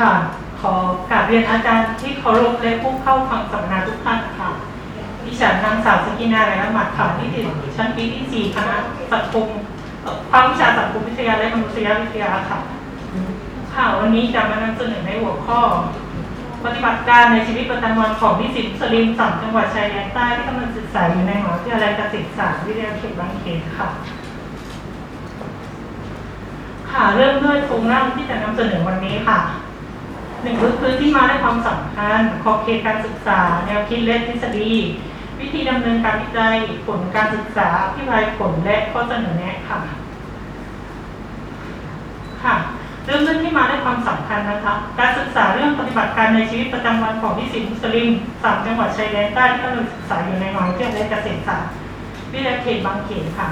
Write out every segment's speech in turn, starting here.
ค่ะ ขอกราบเรียนอาจารย์ที่เคารพและผู้เข้าฟังสัมมนาทุกท่านค่ะ ดิฉันนางสาวสกินาไรละหมัดค่ะที่ติดชั้นปีที่สี่คณะสังคมเอ่อภาควิชาสังคมวิทยาและมนุษยวิทยาค่ะ ค่ะ วันนี้จะมานำเสนอในหัวข้อ ปฏิบัติการในชีวิตประจำวันของนิสิตมุสลิมสามจังหวัดชายแดนใต้ที่กำลังศึกษาอยู่ในหาวิทยาลัยเกษตรศาสตร์วิทยาเขตบางเขนค่ะค่ะเริ่มด้วยโครงร่างที่จะนำเสนอวันนี้ค่ะ หนึ่งก็คือที่มาและความสำคัญขอบเขตการศึกษา แนวคิดและทฤษฎี วิธีดำเนินการวิจัยผลการศึกษาอธิบายผลและข้อเสนอแนะค่ะค่ะเริ่มต้นที่มาและความสำคัญนะคะการศึกษาเรื่องปฏิบัติการในชีวิตประจำวันของนิสิตมุสลิมสามจังหวัดชายแดนใต้ที่กำลังศึกษาอยู่ในมหาวิทยาลัยเกษตรศาสตร์วิทยาเขตบางเขนค่ะ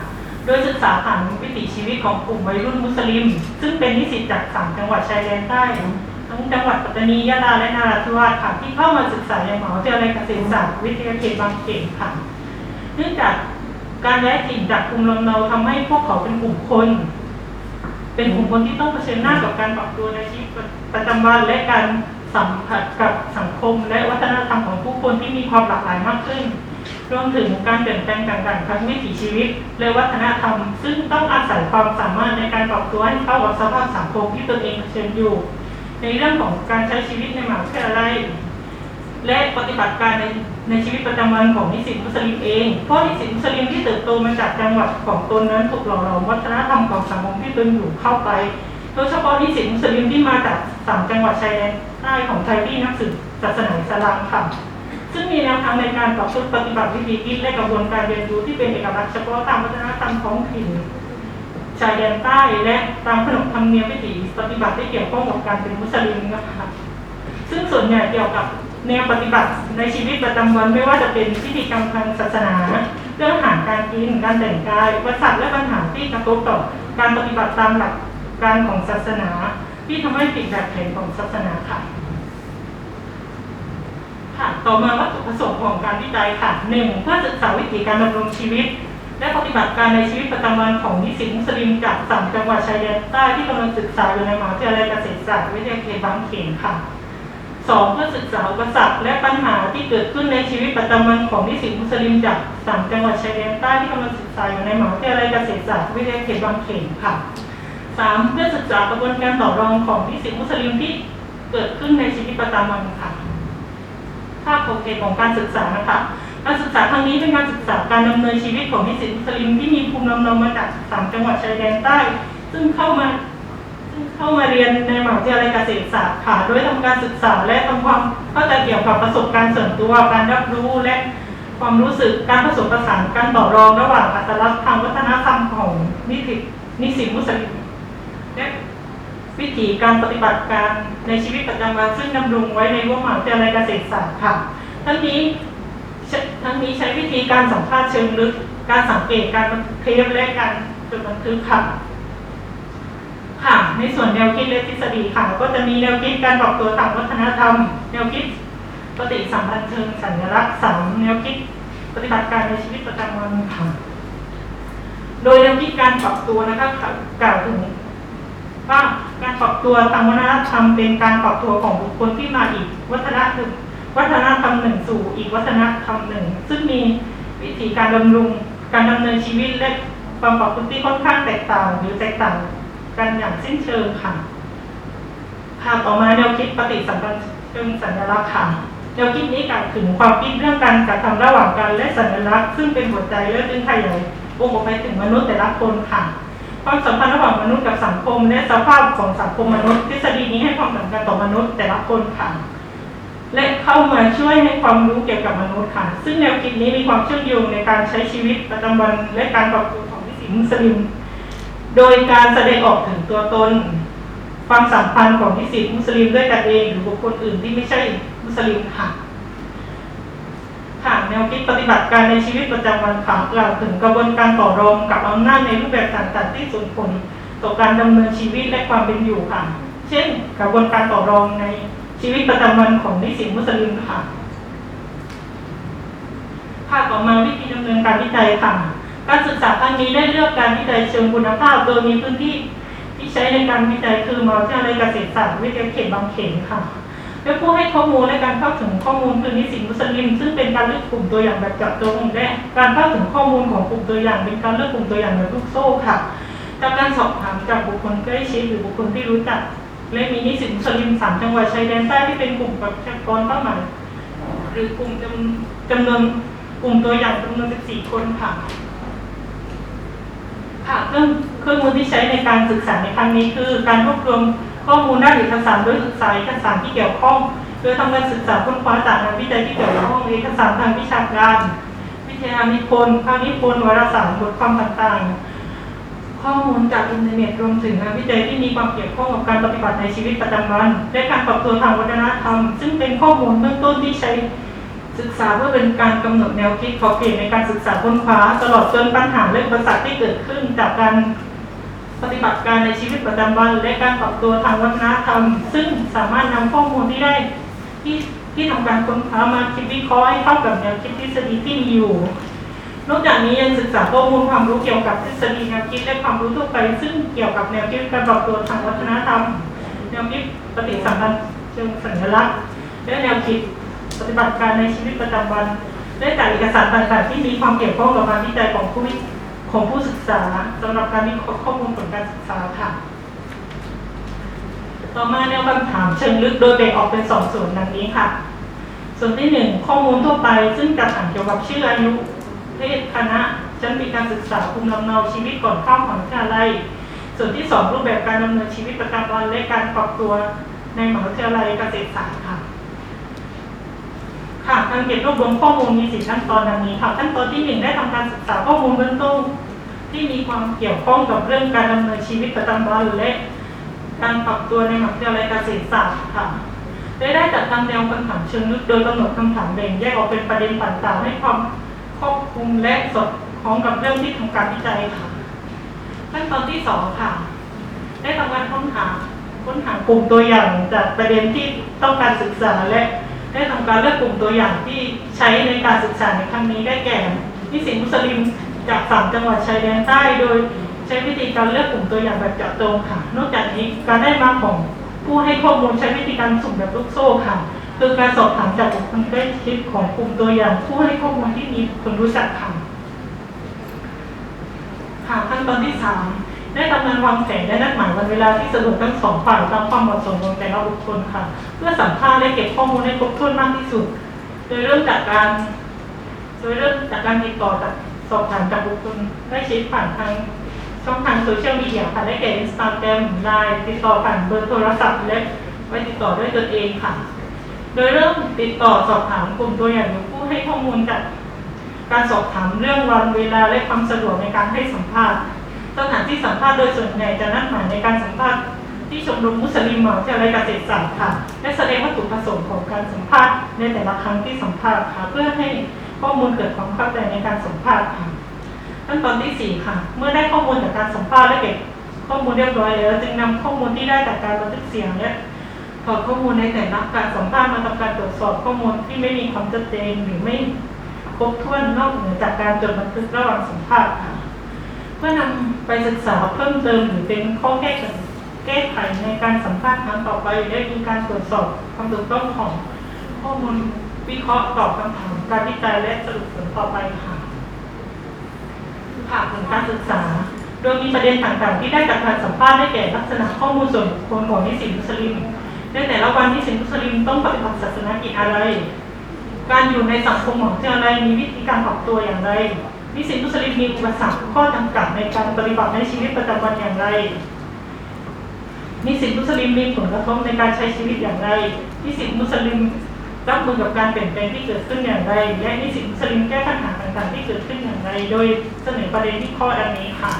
โดยศึกษาผ่านวิถีชีวิตของกลุ่มวัยรุ่นมุสลิม ซึ่งเป็นนิสิตจากสามจังหวัดชายแดนใต้ ทั้งจังหวัดปัตตานียะลาและนาราธิวาสค่ะที่เข้ามาศึกษาในมหาวิทยาลัยเกษตรศาสตร์วิทยาเขตบางเขนค่ะเนื่องจากการย้ายถิ่นจากภูมิลำเนาทำให้พวกเขาเป็นกลุ่มคน เป็นกลุ่มคนที่ต้องเผชิญหน้ากับการปรับตัวในชีวิตประจำวันและการสัมผัสกับสังคม และวัฒนธรรมของผู้คนที่มีความหลากหลายมากขึ้น รวมถึงการเปลี่ยนแปลงต่างๆทั้งวิถีชีวิต และวัฒนธรรม ซึ่งต้องอาศัยความสามารถในการปรับตัวให้เข้ากับสภาพสังคมที่ตนเองเผชิญอยู่ ในเรื่องของการใช้ชีวิตในมหาวิทยาลัยและปฏิบัติการในในชีวิตประจำวันของนิสิตมุสลิมเอง เพราะนิสิตมุสลิมที่เติบโตมาจากจังหวัดของตนนั้นถูกหล่อหลอมวัฒนธรรมของสังคมที่ตนอยู่เข้าไป โดยเฉพาะนิสิตมุสลิมที่มาจากสามจังหวัดชายแดนใต้ของไทยที่นับถือศาสนาอิสลามค่ะ ซึ่งมีแนวทางในการประพฤติปฏิบัติวิธีคิดและกระบวนการเรียนรู้ที่เป็นเอกลักษณ์เฉพาะตามวัฒนธรรมท้องถิ่น ชายแดนใต้และตามขนบธรรมเนียมวิถีปฏิบัติที่เกี่ยวข้องกับการเป็นมุสลิมนะคะซึ่งส่วนใหญ่เกี่ยวกับแนวปฏิบัติในชีวิตประจำวันไม่ว่าจะเป็นพิธีกรรมทางศาสนา เรื่องอาหารการกินการแต่งกายอุปสรรคและปัญหาที่กระทบต่อการปฏิบัติตามหลักการของศาสนา ที่ทำให้ผิดแบบแผนของศาสนาค่ะค่ะต่อมาวัตถุประสงค์ของการวิจัยค่ะหนึ่งเพื่อศึกษาวิถีการดำรงชีวิต และปฏิบัติการในชีวิตประจำวันของนิสิตมุสลิมจากสามจังหวัดชายแดนใต้ที่กำลังศึกษาอยู่ในมหาวิทยาลัยเกษตรศาสตร์วิทยาเขตบางเขนค่ะสองเพื่อศึกษาอุปสรรคและปัญหาที่เกิดขึ้นในชีวิตประจำวันของนิสิตมุสลิมจากสามจังหวัดชายแดนใต้ที่กำลังศึกษาอยู่ในมหาวิทยาลัยเกษตรศาสตร์วิทยาเขตบางเขนค่ะสามเพื่อศึกษากระบวนการต่อรองของนิสิตมุสลิมที่เกิดขึ้นในชีวิตประจำวันค่ะภาพโอเคของการศึกษานะคะ การศึกษาครั้งนี้เป็นการศึกษาการดำเนินชีวิตของนิสิตมุสลิมที่มีภูมิลำเนามาจากสามจังหวัดชายแดนใต้ ซึ่งเข้ามาซึ่งเข้ามาเรียนในมหาวิทยาลัยเกษตรศาสตร์ค่ะโดยทำการศึกษาและทำความเข้าใจเกี่ยวกับประสบการณ์ส่วนตัวการรับรู้และความรู้สึกการผสมผสานการต่อรองระหว่างอัตลักษณ์ทางวัฒนธรรมของนิสิตนิสิตมุสลิมและวิธีการปฏิบัติการในชีวิตประจำวันซึ่งดำรงไว้ในรั้วมหาวิทยาลัยเกษตรศาสตร์ค่ะทั้งนี้ ทั้งนี้ใช้วิธีการสัมภาษณ์เชิงลึก การสังเกตการบันทึกเทปและการจดบันทึกค่ะค่ะ ในส่วนแนวคิดและทฤษฎีค่ะ ก็จะมีแนวคิดการปรับตัวทางวัฒนธรรม แนวคิดปฏิสัมพันธ์เชิงสัญลักษณ์สามแนวคิดปฏิบัติการในชีวิตประจำวันค่ะ โดยแนวคิดการปรับตัวนะคะกล่าวถึงว่าการปรับตัวทางวัฒนธรรมเป็นการปรับตัวของบุคคลที่มาอีกวัฒนธรรม วัฒนธรรมหนึ่งสู่อีกวัฒนธรรมหนึ่ง ซึ่งมีวิธีการดำรงการดำเนินชีวิตและความปรับตัยค่อนข้างแตกต่างหรือแตกต่างกันอย่างสิ้นเชิงค่ะค่ะต่อมาแนวคิดปฏิสัมพันธ์เชิงสัญลักษณ์ค่ะแนวคิดนี้กล่าวถึงความคิดเรื่องการกระทำระหว่างกันและสัญลักษณ์ซึ่งเป็นหัวใจและดึงขยายวงออกไปถึงมนุษย์แต่ละคนค่ะความสัมพันธ์ระหว่างมนุษย์กับสังคม และสภาพของสังคมมนุษย์ทฤษฎีนี้ให้ความสำคัญต่อมนุษย์แต่ละคนค่ะ และเข้ามาช่วยให้ความรู้เกี่ยวกับมนุษย์ค่ะ ซึ่งแนวคิดนี้มีความเชื่อมโยงในการใช้ชีวิตประจำวันและการปรับตัวของนิสิมุสลิม โดยการแสดงออกถึงตัวตน ความสัมพันธ์ของนิสิมุสลิมด้วยกันเองหรือบุคคลอื่นที่ไม่ใช่มุสลิมค่ะค่ะแนวคิดปฏิบัติการในชีวิตประจำวันค่ะกล่าวถึงกระบวนการต่อรองกับอำนาจในรูปแบบต่างๆที่ส่งผลต่อการดำเนินชีวิตและความเป็นอยู่ค่ะ เช่น กระบวนการต่อรองใน ชีวิตประจำวันของนิสิตมุสลิมค่ะค่ะต่อมาวิธีดำเนินการวิจัยค่ะ การศึกษาครั้งนี้ได้เลือกการวิจัยเชิงคุณภาพ โดยมีพื้นที่ที่ใช้ในการวิจัยคือมหาวิทยาลัยเกษตรศาสตร์วิทยาเขตบางเขนค่ะและผู้ให้ข้อมูลและการเข้าถึงข้อมูลคือนิสิตมุสลิม ซึ่งเป็นการเลือกกลุ่มตัวอย่างแบบเจาะจงและการเข้าถึงข้อมูลของกลุ่มตัวอย่าง เป็นการเลือกกลุ่มตัวอย่างแบบลูกโซ่ค่ะ จากการสอบถามจากบุคคลใกล้ชิดหรือบุคคลที่รู้จัก และมีนิสิตมุสลิมสามจังหวัดชายแดนใต้ที่เป็นกลุ่มประชากรเป้าหมายหรือกลุ่มจำจำนวนกลุ่มตัวอย่างจำนวน 14 คนค่ะค่ะเครื่องเครื่องมือที่ใช้ในการศึกษาในครั้งนี้คือ การรวบรวมข้อมูลด้านเอกสารโดยศึกษาเอกสารที่เกี่ยวข้องโดยทำการศึกษาค้นคว้าจากงานวิจัยที่เกี่ยวข้องเอกสารทางวิชาการ วิทยานิพนธ์ภาพนิพนธ์วารสารบทความต่างๆ ข้อมูลจากอินเทอร์เน็ตรวมถึงงานวิจัยที่มีความเกี่ยวข้องกับการปฏิบัติในชีวิตประจำวัน และการปรับตัวทางวัฒนธรรม ซึ่งเป็นข้อมูลเบื้องต้นที่ใช้ศึกษาเพื่อเป็นการกำหนดแนวคิดขอบเขตในการศึกษาค้นคว้าตลอดจนปัญหาและอุปสรรคที่เกิดขึ้นจากการปฏิบัติการในชีวิตประจำวัน และการปรับตัวทางวัฒนธรรม ซึ่งสามารถนำข้อมูลที่ได้ที่ที่ทำการค้นคว้ามาคิดวิเคราะห์ให้เข้ากับแนวคิดทฤษฎีที่มีอยู่ นอกจากนี้ยังศึกษาข้อมูลความรู้เกี่ยวกับทฤษฎีแนวคิดและความรู้ทั่วไป ซึ่งเกี่ยวกับแนวคิดการปรับตัวทางวัฒนธรรม แนวคิดปฏิสัมพันธ์เชิงสัญลักษณ์ และแนวคิดปฏิบัติการในชีวิตประจำวันและจากเอกสารต่างๆที่มีความเกี่ยวข้องกับงานวิจัยของผู้ของผู้ศึกษาสำหรับการวิเคราะห์ข้อมูลผลการศึกษาค่ะต่อมาแนวคำถามเชิงลึกโดยแบ่งออกเป็นสองส่วนดังนี้ค่ะ ส่วนที่หนึ่งข้อมูลทั่วไปซึ่งจะถามเกี่ยวกับชื่ออายุ เพศคณะชั้นปีการศึกษาภูมิลำเนาชีวิตก่อนเข้ามหาวิทยาลัย ส่วนที่สองรูปแบบการดำเนินชีวิตประจำวันและการปรับตัวในมหาวิทยาลัยเกษตรศาสตร์ค่ะค่ะการเก็บรวบรวมข้อมูลมีสี่ขั้นตอนดังนี้ค่ะขั้นตอนที่หนึ่งได้ทำการศึกษาข้อมูลเบื้องต้นที่มีความเกี่ยวข้องกับเรื่องการดำเนินชีวิตประจำวันและการปรับตัวในมหาวิทยาลัยเกษตรศาสตร์ค่ะและได้จัดทำแนวคำถามเชิงลึกโดยกำหนดคำถามแบ่งแยกออกเป็นประเด็นต่างๆให้ความ ครอบคลุมและสอดคล้องกับเรื่องที่ทำการวิจัยค่ะ ขั้นตอนที่สองค่ะ ได้ทำการค้นหาค้นหากลุ่มตัวอย่างจากประเด็นที่ต้องการศึกษาและได้ทำการเลือกกลุ่มตัวอย่างที่ใช้ในการศึกษาในครั้งนี้ได้แก่นิสิตมุสลิมจากสามจังหวัดชายแดนใต้โดยใช้วิธีการเลือกกลุ่มตัวอย่างแบบเจาะจงค่ะ นอกจากนี้การได้มาของผู้ให้ข้อมูลใช้วิธีการสุ่มแบบลูกโซ่ค่ะ คือการสอบถามจากบุคคลใกล้ชิดของกลุ่มตัวอย่างผู้ให้ข้อมูลที่มีคนรู้จักค่ะค่ะขั้นตอนที่สามได้ทำงานวางแผนและนัดหมายวันเวลาที่สะดวกทั้งสองฝ่ายตามความเหมาะสมของแต่ละบุคคลค่ะ เพื่อสัมภาษณ์และเก็บข้อมูลให้ครบถ้วนมากที่สุด โดยเริ่มจากการ โดยเริ่มจากการติดต่อจากสอบถามจากบุคคลได้ชิดผ่านทางช่องทางโซเชียลมีเดียค่ะได้แก่อินสตาแกรมไลน์ติดต่อผ่านเบอร์โทรศัพท์และไว้ติดต่อด้วยตนเองค่ะ โดยเริ่มติดต่อสอบถามกลุ่มตัวอย่างหรือผู้ให้ข้อมูลจากการสอบถามเรื่องวันเวลาและความสะดวกในการให้สัมภาษณ์สถานที่สัมภาษณ์โดยส่วนใหญ่จะนัดหมายในการสัมภาษณ์ที่ชมรมมุสลิมมหาวิทยาลัยเกษตรศาสตร์ค่ะและแสดงวัตถุประสงค์ของการสัมภาษณ์ในแต่ละครั้งที่สัมภาษณ์ค่ะ เพื่อให้ข้อมูลเกิดความเข้าใจในการสัมภาษณ์ค่ะขั้นตอนที่สี่ค่ะ เมื่อได้ข้อมูลจากการสัมภาษณ์และเก็บข้อมูลเรียบร้อยแล้ว จึงนำข้อมูลที่ได้จากการบันทึกเสียงและ ถอดข้อมูลในแต่ละการสัมภาษณ์มาทำการตรวจสอบข้อมูลที่ไม่มีความชัดเจนหรือไม่ครบถ้วนนอกเหนือจากการจดบันทึกระหว่างสัมภาษณ์ค่ะเพื่อนำไปศึกษาเพิ่มเติมหรือเป็นข้อแก้ไขแก้ไขในการสัมภาษณ์ครั้งต่อไปและมีการตรวจสอบความถูกต้องของข้อมูลวิเคราะห์ตอบคำถามการวิจัยและสรุปผลต่อไปค่ะค่ะผลการศึกษา โดยมีประเด็นต่างๆ ที่ได้จากการสัมภาษณ์ได้แก่ลักษณะข้อมูลส่วนบุคคลของนิสิตมุสลิม ในแต่ละวันนิสิตมุสลิมต้องปฏิบัติศาสนกิจอะไร การอยู่ในสังคมของเจ้าอะไรมีวิธีการปรับตัวอย่างไรนิสิตมุสลิมมีอุปสรรคข้อจำกัดในการปฏิบัติในชีวิตประจำวันอย่างไรนิสิตมุสลิมมีผลกระทบในการใช้ชีวิตอย่างไรนิสิตมุสลิมรับมือกับการเปลี่ยนแปลงที่เกิดขึ้นอย่างไร และนิสิตมุสลิมแก้ปัญหาต่างๆที่เกิดขึ้นอย่างไร โดยเสนอประเด็นที่ข้อดังนี้ค่ะ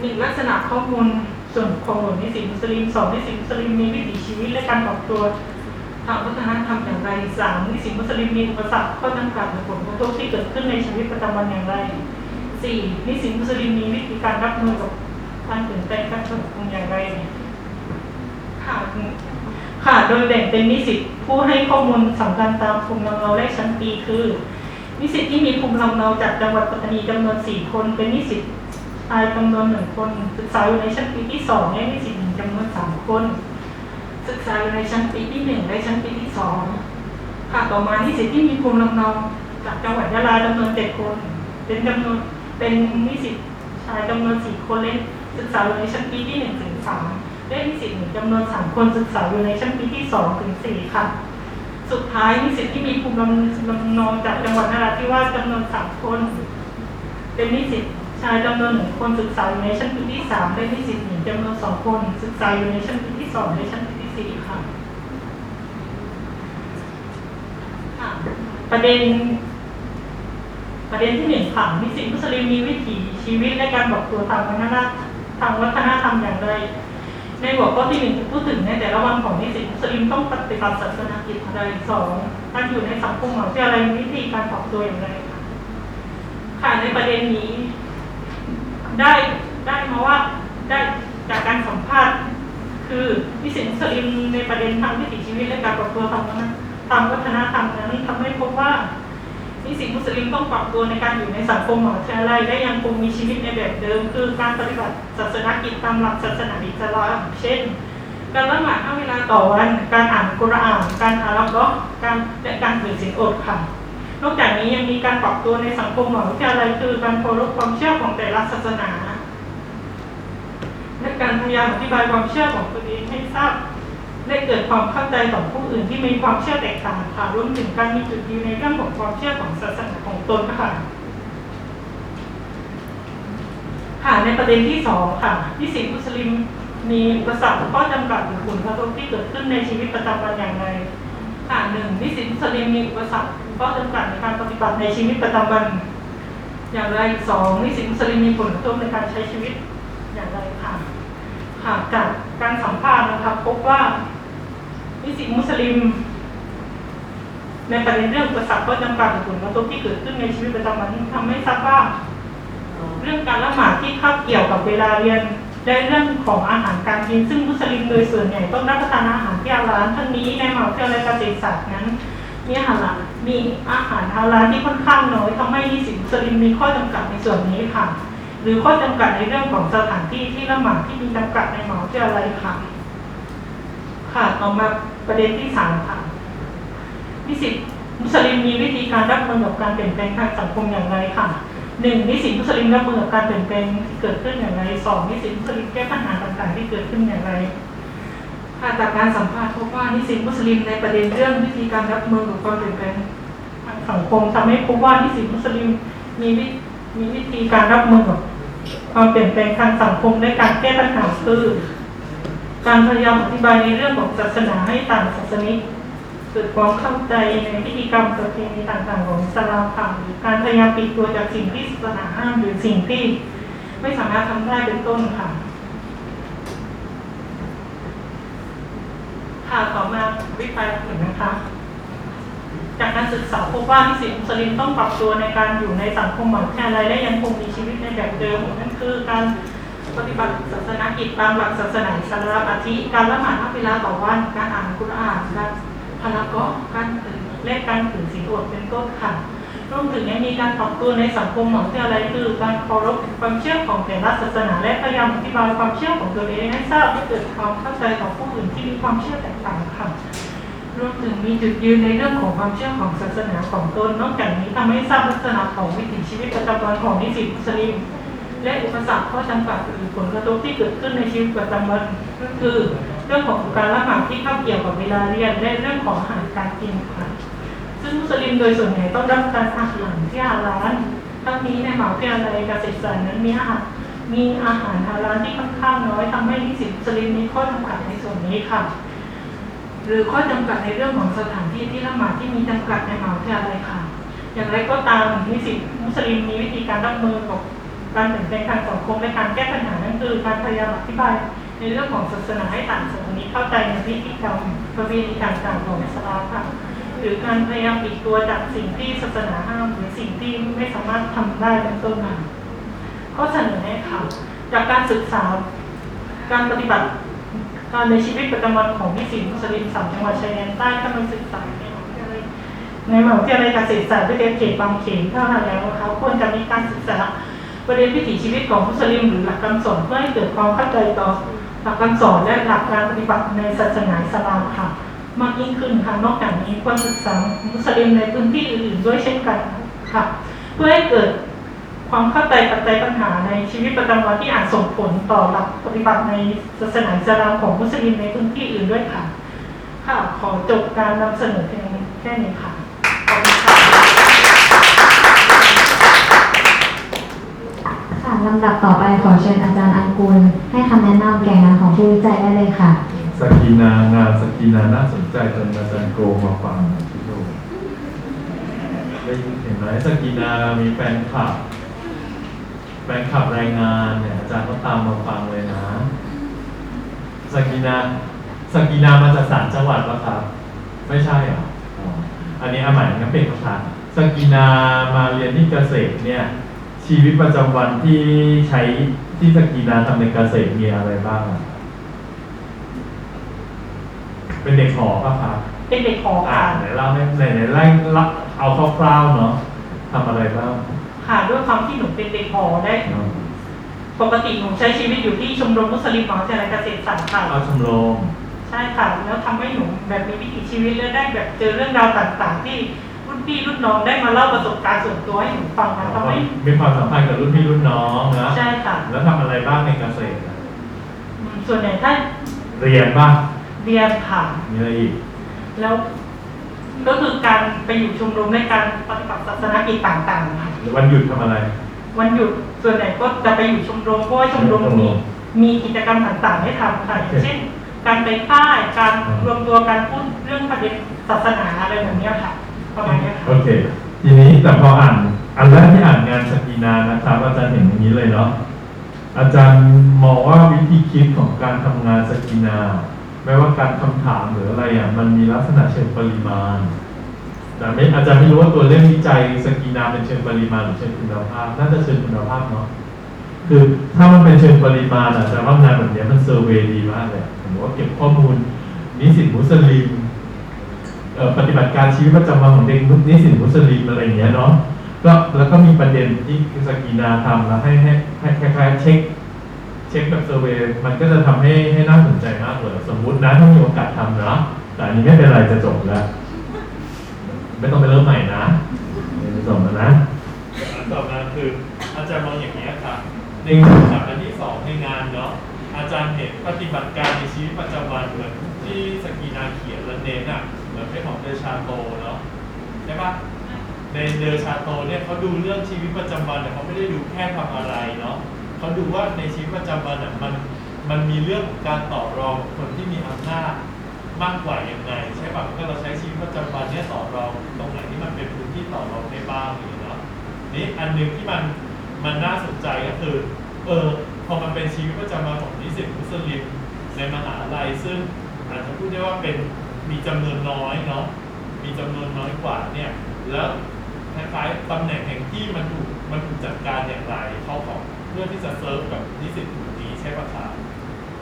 หนึ่งลักษณะข้อมูล ส่วนของหมู่นิสิตมุสลิมสองนิสิตมุสลิมมีวิถีชีวิตและการปรับตัวทางวัฒนธรรมอย่างไรสามนิสิตมุสลิมมีอุปสรรคข้อจำกัดหรือผลกระทบที่เกิดขึ้นในชีวิตประจำวันอย่างไรสี่นิสิตมุสลิมมีวิธีการรับมือกับการเปลี่ยนแปลงการสังคมอย่างไรค่ะค่ะโดยแบ่งเป็นนิสิตผู้ให้ข้อมูลสำคัญตามภูมิลำเนาและชั้นปีคือนิสิตที่มีภูมิลำเนาจากจังหวัดปัตตานีจำนวนสี่คนเป็นนิสิต ชายจำนวนหนึ่งคน ศึกษาอยู่ในชั้นปีที่สองและนิสิตหญิงจำนวนสามคน ศึกษาอยู่ในชั้นปีที่หนึ่งและชั้นปีที่สองค่ะต่อมานิสิตที่มีภูมิลำเนาจากจังหวัดยะลาจำนวนเจ็ดคน เป็นจำนวนเป็นนิสิตชายจำนวนสี่คนเล่นศึกษาอยู่ในชั้นปีที่หนึ่งถึงสามและนิสิตหญิงจำนวนสามคนศึกษาอยู่ในชั้นปีที่สองถึงสี่ค่ะ สุดท้ายนิสิตที่มีภูมิลำลำเนาจากจังหวัดนราธิวาสจำนวนสามคน เป็นนิสิต ชายจำนวนหนึ่งคนศึกษาอยู่ในชั้นปีที่สามและนิสิตหญิงจำนวนสองคนศึกษาอยู่ในชั้นปีที่สองและชั้นปีที่สี่ค่ะค่ะ ประเด็น ประเด็นที่หนึ่งค่ะนิสิตมุสลิมมีวิถีชีวิตและการบอกตัวทางวัฒนธรรมทางวัฒนธรรมอย่างไร ในหัวข้อที่หนึ่งพูดถึงในแต่ละวันของนิสิตมุสลิมต้องปฏิบัติศาสนกิจอะไรสองการอยู่ในสังคมมหาวิทยาลัยมีวิธีการปรับตัวอย่างไรค่ะค่ะในประเด็นนี้ ได้ได้มาว่าได้จากการสัมภาษณ์ คือนิสิตมุสลิมในประเด็นทางวิถีชีวิตและการปรับตัวทางวัฒนทางวัฒนธรรมนั้นทำให้พบว่านิสิตมุสลิมต้องปรับตัวในการอยู่ในสังคมมหาวิทยาลัยและยังคงมีชีวิตในแบบเดิม คือการปฏิบัติศาสนกิจตามหลักศาสนาอิสลามเช่น การละหมาดห้าเวลาต่อวัน การอ่านกุรอาน การอ่านละก็การและการถือศีลอดค่ะ นอกจากนี้ยังมีการปรับตัวในสังคมมหาวิทยาลัยคือการเคารพความเชื่อของแต่ละศาสนาและการพยายามอธิบายความเชื่อของตัวเองให้ทราบและเกิดความเข้าใจต่อผู้อื่นที่มีความเชื่อแตกต่างค่ะรวมถึงการมีจุดยืนในเรื่องของความเชื่อของศาสนาของตนค่ะค่ะในประเด็นที่สองค่ะนิสิตมุสลิมมีอุปสรรคข้อจำกัดหรือผลกระทบที่เกิดขึ้นในชีวิตประจำวันอย่างไร ค่ะหนึ่งนิสิตมุสลิมมีอุปสรรคข้อจำกัดในการปฏิบัติในชีวิตประจำวัน อย่างไรสองนิสิตมุสลิมมีผลกระทบในการใช้ชีวิตอย่างไรค่ะค่ะจากการสัมภาษณ์นะครับพบว่านิสิตมุสลิม ในประเด็นเรื่องอุปสรรคข้อจำกัดผลกระทบที่เกิดขึ้นในชีวิตประจำวันทำให้ทราบว่าเรื่องการละหมาดที่คาบเกี่ยวกับเวลาเรียน และเรื่องของอาหารการกิน ซึ่งมุสลิมโดยส่วนใหญ่ต้องรับประทานอาหารที่ฮาลาลทั้งนี้ในมหาวิทยาลัยเกษตรศาสตร์นั้น มีอาหารมีอาหารฮาลาลที่ค่อนข้างน้อยทำให้นิสิตมุสลิมมีข้อจำกัดในส่วนนี้ค่ะ หรือข้อจำกัดในเรื่องของสถานที่ที่ละหมาดที่มีจำกัดในมหาวิทยาลัยค่ะ ค่ะต่อมาประเด็นที่สามค่ะนิสิตมุสลิมมีวิธีการรับมือกับการเปลี่ยนแปลงทางสังคมอย่างไรค่ะ หนึ่งนิสิตมุสลิมรับมือกับการเปลี่ยนแปลงที่เกิดขึ้นอย่างไรสองนิสิตมุสลิมแก้ปัญหาต่างๆ ที่เกิดขึ้นอย่างไรค่ะจากการสัมภาษณ์พบว่านิสิตมุสลิมในประเด็นเรื่องวิธีการรับมือกับความเปลี่ยนแปลงทางสังคมทำให้พบว่านิสิตมุสลิมมีวิมีวิธีการรับมือกับความเปลี่ยนแปลงทางสังคมและการแก้ปัญหาคือ การพยายามอธิบายในเรื่องของศาสนาให้ต่างศาสนิก เกิดความเข้าใจในพิธีกรรมประเพณีต่างๆ ของสลามค่ะการพยายามปิดตัวจากสิ่งที่ศาสนาห้ามหรือสิ่งที่ไม่สามารถทำได้เป็นต้นค่ะ ค่ะต่อมาวิปัยผลนะคะ จากการศึกษาพบว่านิสิตมุสลิมต้องปรับตัวในการอยู่ในสังคมมหาวิทยาลัยและยังคงมีชีวิตในแบบเดิมนั่นคือการปฏิบัติศาสนกิจตามหลักศาสนาอิสลามอาทิการละหมาดห้าเวลาต่อวันการอ่านกุรอานการ พละก็การถือและการถือศีลอดเป็นต้นค่ะรวมถึงยังมีการปรับตัวในสังคมของที่อะไรคือการเคารพความเชื่อของแต่ละศาสนา และพยายามอธิบายความเชื่อของตัวเองให้ทราบให้เกิดความเข้าใจต่อผู้อื่นที่มีความเชื่อแตกต่างค่ะรวมถึงมีจุดยืนในเรื่องของความเชื่อของศาสนาของตนนอกจากนี้ทำให้ทราบลักษณะของวิถีชีวิตประจำวันของนิสิตมุสลิม และอุปสรรคข้อจำกัดหรือผลกระทบที่เกิดขึ้นในชีวิตประจำวันก็คือ รื่องของการละหมาดที่เข้าเกี่ยวกับเวลาเรียนและเรื่องของอาหารการกินค่ะ ซึ่งมุสลิมโดยส่วนใหญ่ต้องรับประทานอาหารที่ฮาลาลทั้งนี้ในมหาวิทยาลัยเกษตรศาสตร์นั้นมีอาหารมีอาหารฮาลาลที่ค่อนข้างน้อยทำให้นิสิตมุสลิมมีข้อจำกัดในส่วนนี้ค่ะ หรือข้อจำกัดในเรื่องของสถานที่ที่ละหมาดที่มีจำกัดในมหาวิทยาลัยค่ะ อย่างไรก็ตามนิสิตมุสลิมมีวิธีการรับมือกับการเปลี่ยนแปลงทางสังคมและการแก้ปัญหานั่นคือการพยายามอธิบาย ในเรื่องของศาสนาให้ต่างศาสนาเข้าใจในพิธีกรรมประเพณีต่างๆของอิสลามค่ะหรือการพยายามปิดตัวจากสิ่งที่ศาสนาห้ามหรือสิ่งที่ไม่สามารถทำได้เป็นต้นค่ะข้อเสนอแนะค่ะจากการศึกษาการปฏิบัติการในชีวิตประจำวันของนิสิตมุสลิมสามจังหวัดชายแดนใต้กำลังศึกษาในมหาวิทยาลัยในมหาวิทยาลัยเกษตรศาสตร์วิทยาเขตบางเขนเท่านั้นแล้วนะคะควรจะมีการศึกษาประเด็นวิถีชีวิตของมุสลิมหรือหลักคำสอนเพื่อให้เกิดความเข้าใจต่อ หลักคำสอนและหลักการปฏิบัติในศาสนาอิสลามค่ะ มากยิ่งขึ้นค่ะนอกจากนี้ควรศึกษามุสลิมในพื้นที่อื่นๆด้วยเช่นกันค่ะ เพื่อให้เกิดความเข้าใจปัจจัยปัญหาในชีวิตประจำวันที่อาจส่งผลต่อหลักปฏิบัติในศาสนาอิสลามของมุสลิมในพื้นที่อื่นด้วยค่ะ ค่ะ ขอจบการนำเสนอเพียงแค่นี้ค่ะ ลำดับต่อไปขอเชิญอาจารย์อังกูล ให้คำแนะนำแก่งานของผู้วิจัยได้เลยค่ะ สกีนางานสกีนาน่าสนใจจนอาจารย์โกมาฟังที่ดูได้ยินเห็นไหมสกีนามีแฟนคลับ แฟนคลับรายงานเนี่ยอาจารย์ก็ตามมาฟังเลยนะสกีนาสกีนามาจากสามจังหวัดปะครับ ไม่ใช่เหรออ๋ออันนี้อาหมายงั้นเป็นคำถามสกีนามาเรียนที่เกษตรเนี่ย ชีวิตประจำวันที่ใช้ที่สกีนาทำในเกษตรมีอะไรบ้างอะเป็นเด็กหอป่ะครับเป็นเด็กหออ่าค่ะ ไหนเล่าให้ไหนไหนไล่ละเอาคร่าวๆเนาะทำอะไรบ้างค่ะด้วยความที่หนูเป็นเด็กหอได้ เนาะปกติหนูใช้ชีวิตอยู่ที่ชมรมมุสลิมของวิทยาลัยเกษตรศาสตร์ค่ะ เอาชมรม ใช่ค่ะ แล้วทำให้หนูแบบมีวิถีชีวิตและได้แบบเจอเรื่องราวต่างๆ ที่ รุ่นพี่รุ่นน้องได้มาเล่าประสบการณ์ส่วนตัวให้หนูฟังนะทำให้มีความสัมพันธ์กับรุ่นพี่รุ่นน้องนะใช่ค่ะแล้วทำอะไรบ้างในเกษตรอะอืมส่วนใหญ่ถ้าเรียนบ้างเรียนค่ะมีอะไรอีกแล้วก็คือการไปอยู่ชมรมในการปฏิบัติศาสนกิจต่างๆค่ะหรือวันหยุดทำอะไร วันหยุดส่วนใหญ่ก็จะไปอยู่ชมรมเพราะว่าชมรมมีมีกิจกรรมต่างๆให้ทำค่ะอย่างเช่น การไปค่ายการอืมรวมตัวการพูดเรื่องประเด็นศาสนาอะไรแบบเนี้ยค่ะ ประมาณนี้โอเค ทีนี้แต่พออ่านอันแรกที่อ่านงานสกีนานะครับอาจารย์เห็นอย่างนี้เลยเนาะอาจารย์มองว่าวิธีคิดของการทำงานสกีนาไม่ว่าการคำถามหรืออะไรอะมันมีลักษณะเชิงปริมาณแต่ไม่อาจารย์ไม่รู้ว่าตัวเรื่องวิจัยสกีนาเป็นเชิงปริมาณหรือเชิงคุณภาพ น่าจะเชิงคุณภาพเนาะคือถ้ามันเป็นเชิงปริมาณอะแต่ว่างานแบบนี้มันเซอร์เวย์ดีมากเลยผมว่าเก็บข้อมูลนิสิตมุสลิม ปฏิบัติการชีวิตประจำวันของเด็กนิสิตมุสลิมอะไรอย่างเงี้ยเนาะก็แล้วก็มีประเด็นที่สกีนาทำแล้วให้ให้ให้คล้ายๆเช็ค เช็คแบบเซอร์เวย์มันก็จะทำให้ให้น่าสนใจมากเลยสมมุตินะถ้ามีโอกาสทำนะแต่อันนี้ไม่เป็นไรจะจบแล้ว ไม่ต้องไปเริ่มใหม่นะจบแล้วนะต่อมาคืออาจารย์มองอย่างนี้ครับในคำถามอันที่สองในงานเนาะอาจารย์เห็นปฏิบัติการในชีวิตประจำวันเหมือนที่สกีนาเขียนและเน้นอะ เหมือนเป็นของเดชาโตเนาะใช่ปะในเดชาโตเนี่ยเขาดูเรื่องชีวิตประจำวันแต่เขาไม่ได้ดูแค่ทำอะไรเนาะเขาดูว่าในชีวิตประจำวันอะมันมันมีเรื่องของการต่อรองกับคนที่มีอำนาจมากกว่ายังไงใช่ป่ะก็เราใช้ชีวิตประจำวันเนี่ยต่อรองตรงไหนที่มันเป็นพื้นที่ต่อรองได้บ้างอย่างเงี้ยเนาะนี่อันหนึ่งที่มันมันน่าสนใจก็คือเออพอมันเป็นชีวิตประจำวันของนิสิตมุสลิมในมหาลัยซึ่งอาจจะพูดได้ว่าเป็น มีจำนวนน้อยเนาะมีจำนวนน้อยกว่าเนี่ย แล้วคล้ายๆตำแหน่งแห่งที่มันถูกมันถูกจัดการอย่างไรเขาของเพื่อที่จะเซิร์ฟกับนิสิตกลุ่มนี้ใช่ปะครับ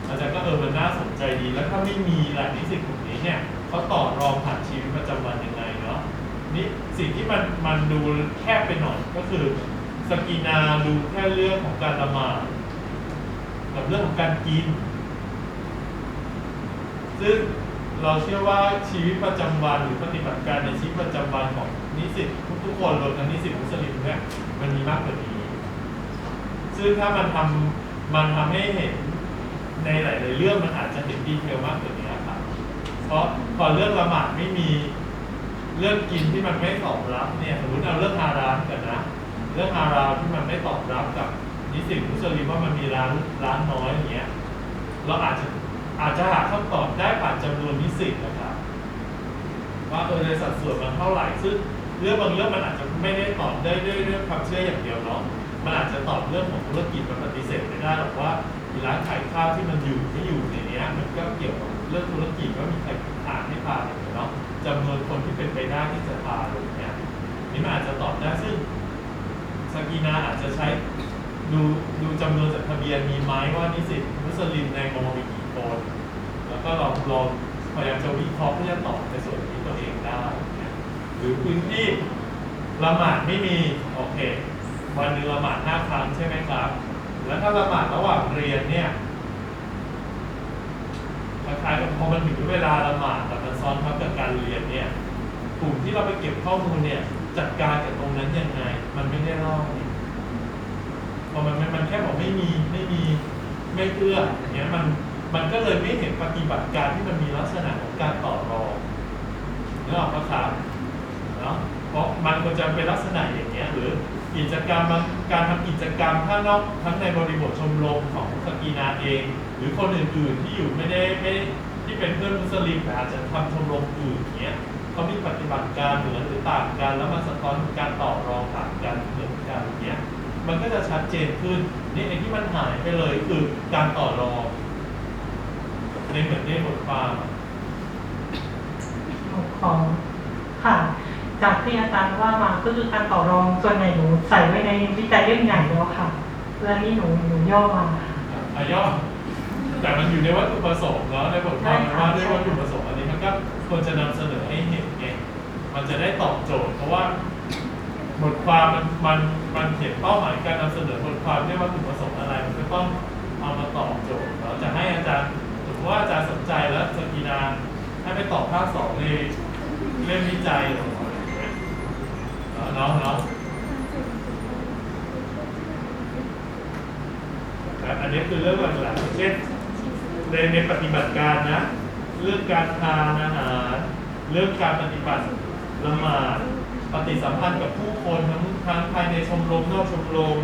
อาจารย์ก็เออมันน่าสนใจดี แล้วถ้าไม่มีแหละนิสิตกลุ่มนี้เนี่ยเขาต่อรองผ่านชีวิตประจำวันยังไงเนาะนี่สิ่งที่มันมันดูแคบไปหน่อยก็คือสกีนาดูแค่เรื่องของการละหมาดกับเรื่องของการกิน ซึ่ง เราเชื่อว่าชีวิตประจำวันหรือปฏิบัติการในชีวิตประจำวันของนิสิตทุกๆคนรวมทั้งนิสิตมุสลิมเนี่ยมันมีมากกว่านี้ ซึ่งถ้ามันทำมันทำให้เห็นในหลายๆเรื่องมันอาจจะเห็นดีเทลมากกว่านี้ครับ เพราะพอเรื่องละหมาดไม่มีเรื่องกินที่มันไม่ตอบรับเนี่ยสมมติเอาเรื่องฮารามกันนะ เรื่องฮารามที่มันไม่ตอบรับกับนิสิตมุสลิมว่ามันมีร้านร้านน้อยอย่างเงี้ยเราอาจจะ อาจจะหาคำตอบได้ผ่านจำนวนนิสิตนะครับว่าเออในสัดส่วนมันเท่าไหร่ ซึ่งเรื่องบางเรื่องมันอาจจะไม่ได้ตอบได้ด้วยเรื่องความเชื่ออย่างเดียวเนาะมันอาจจะตอบเรื่องของธุรกิจมันปฏิเสธไม่ได้หรอกว่าร้านขายข้าวที่มันอยู่ไม่อยู่ในนี้มันก็เกี่ยวกับเรื่องธุรกิจว่ามีใครผ่านไม่ผ่านอย่างเงี้ยเนาะจำนวนคนที่เป็นไปได้ที่จะพาอะไรอย่างเงี้ยนี่มันอาจจะตอบได้ซึ่งสกีนาอาจจะใช้ดูดูจำนวนจดทะเบียนมีไหมว่านิสิตมุสลิมในมอมี ก็ลองลองพยายามจะวิเคราะห์เพื่อจะตอบในส่วนนี้ตัวเองได้ หรือพื้นที่ละหมาดไม่มีโอเค วันหนึงละหมาดห้าครั้งใช่ไหมครับ แล้วถ้าละหมาดระหว่างเรียนเนี่ยคล้ายๆกับพอมันถึงเวลาละหมาดแต่มันซ้อนทับกับการเรียนเนี่ยกลุ่มที่เราไปเก็บข้อมูลเนี่ย จัดการกับตรงนั้นยังไง มันไม่ได้เล่านี่พอมันมันมันแค่บอกไม่มีไม่มีไม่เอื้ออย่างเงี้ยมัน มันก็เลยไม่เห็นปฏิบัติการที่มันมีลักษณะของการต่อรองนึกออกปะครับเนาะเพราะมันควรจะเป็นลักษณะอย่างเงี้ยหรือกิจกรรมการทำกิจกรรมข้างนอกทั้งในบริบทชมรมของสกีนาเอง หรือคนอื่นๆที่อยู่ไม่ได้ไม่ที่เป็นเพื่อนมุสลิมแต่อาจจะทำชมรมอื่นเงี้ยเขามีปฏิบัติการเหมือนหรือต่างกัน แล้วมันสะท้อนการต่อรองต่างกันเหมือนกันเนี้ยมันก็จะชัดเจนขึ้นนี่ไอ้ที่มันหายไปเลยคือการต่อรอง ในเหมือนในบทความของค่ะ จากที่อาจารย์ว่ามาก็คือการต่อรองส่วนใหญ่หนูใส่ไว้ในวิจัยเล่มใหญ่แล้วค่ะแล้วนี่หนูหนูย่อมาค่ะอายอแต่มันอยู่ในวัตถุประสงค์เนาะในบทความมันว่าด้วยวัตถุประสงค์อันนี้มันก็ควรจะนำเสนอให้เห็นไงมันจะได้ตอบโจทย์ เพราะว่าบทความมันมันมันเห็นเป้าหมายการนำเสนอบทความด้วยวัตถุประสงค์อะไร มันก็ต้องเอามาตอบโจทย์เราจะให้อาจารย์สมมติ ว่าอาจารย์สนใจแล้วสกีนาให้ไปตอบภาคสองในเล่มวิจัยหรืออะไรอย่าเนาะเนาะอันนี้คือเรื่องหลักๆเช่นในในปฏิบัติการนะ เรื่องการทานอาหาร เรื่องการปฏิบัติละหมาดปฏิสัมพันธ์กับผู้คนทั้งทั้งภายในชมรมนอกชมรม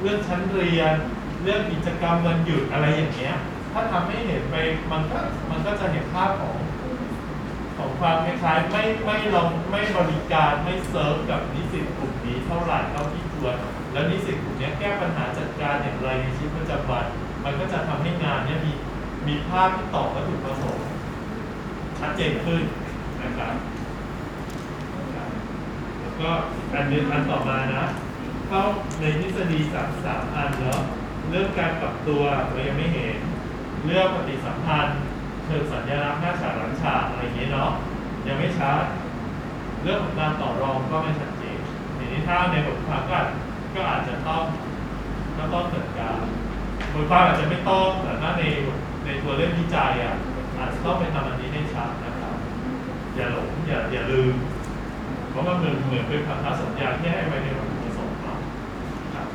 เรื่องชั้นเรียน เรื่องกิจกรรมวันหยุดอะไรอย่างเงี้ย ถ้าทำให้เห็นไปมันก็มันก็จะเห็นภาพของ ของความคล้ายๆไม่ไม่ลองไม่บริการไม่เซิร์ฟกับนิสิตกลุ่มนี้เท่าไหร่เท่าที่ควรแล้วนิสิตกลุ่มนี้แก้ปัญหาจัดการอย่างไรในชีวิตประจำวันมันก็จะทำให้งานเนี้มีมีภาพที่ตอบวัตถุประสงค์ชัดเจนขึ้นนะครับแล้วก็อันนี้อันต่อมานะเข้าในทฤษฎีสามสามอันเนาะเรื่องการปรับตัวเรายังไม่เห็น เรื่องปฏิสัมพันธ์เชิงสัญลักษณ์หน้าฉากหลังฉากอะไรอย่างเงี้ยเนาะยังไม่ชัดเรื่องของการต่อรองก็ไม่ชัดเจนทีนี้ถ้าในบทความก็อาจก็อาจจะต้องก็ต้องเกิดการบทความอาจจะไม่ต้องแต่ถ้าในในตัวเล่มวิจัยอะอาจจะต้องไปทำอันนี้ให้ชัดนะครับ อย่าหลงอย่าอย่าลืม เพราะมันเหมือนเหมือนเป็นพันธสัญญาที่ให้ไว้ในวัตถุประสงค์เนาะครับ